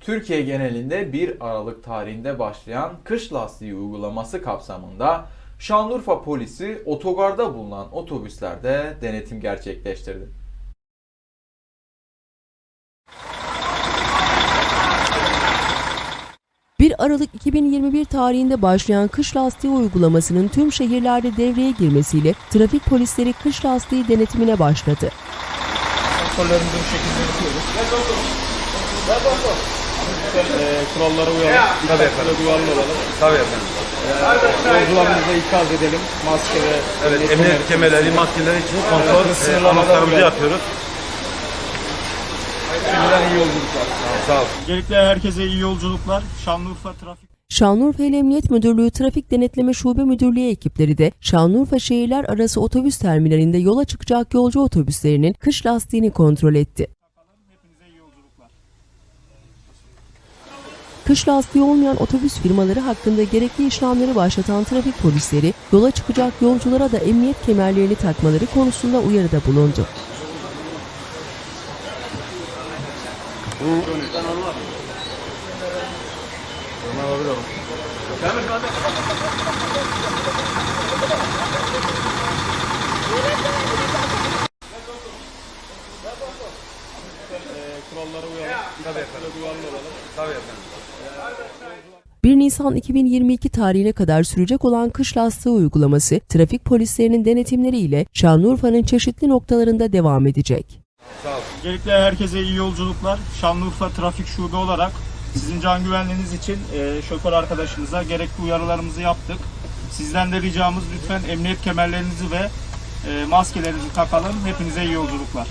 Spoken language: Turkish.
Türkiye genelinde 1 Aralık tarihinde başlayan kış lastiği uygulaması kapsamında Şanlıurfa polisi otogarda bulunan otobüslerde denetim gerçekleştirdi. Bir Aralık 2021 tarihinde başlayan kış lastiği uygulamasının tüm şehirlerde devreye girmesiyle trafik polisleri kış lastiği denetimine başladı. Kontrollerimizi bu şekilde yapıyoruz. E, kurallara uyalım. Tabii efendim. Dikkatli duyarlı olalım. Tabii efendim. Yolcularımıza ikaz edelim. Maske ve Evet, emniyet kemerleri, maskeleri için kontrol Evet, e, uyalım. yapıyoruz. Şimdiden iyi yolculuklar. Sağ olun. Öncelikle herkese iyi yolculuklar. Şanlıurfa Trafik Şanlıurfa İl Emniyet Müdürlüğü Trafik Denetleme Şube Müdürlüğü ekipleri de Şanlıurfa şehirler arası otobüs terminalinde yola çıkacak yolcu otobüslerinin kış lastiğini kontrol etti. hepinize iyi yolculuklar. Kış lastiği olmayan otobüs firmaları hakkında gerekli işlemleri başlatan trafik polisleri yola çıkacak yolculara da emniyet kemerlerini takmaları konusunda uyarıda bulundu. E, kurallara uyalım. Tabii efendim. Duyarlı olalım. Tabii efendim. 1 Nisan 2022 tarihine kadar sürecek olan kış lastiği uygulaması trafik polislerinin denetimleriyle Şanlıurfa'nın çeşitli noktalarında devam edecek. Sağ olun. Öncelikle herkese iyi yolculuklar. Şanlıurfa Trafik Şube olarak sizin can güvenliğiniz için e, şoför arkadaşınıza gerekli uyarılarımızı yaptık. Sizden de ricamız lütfen emniyet kemerlerinizi ve e, maskelerinizi takalım. Hepinize iyi yolculuklar.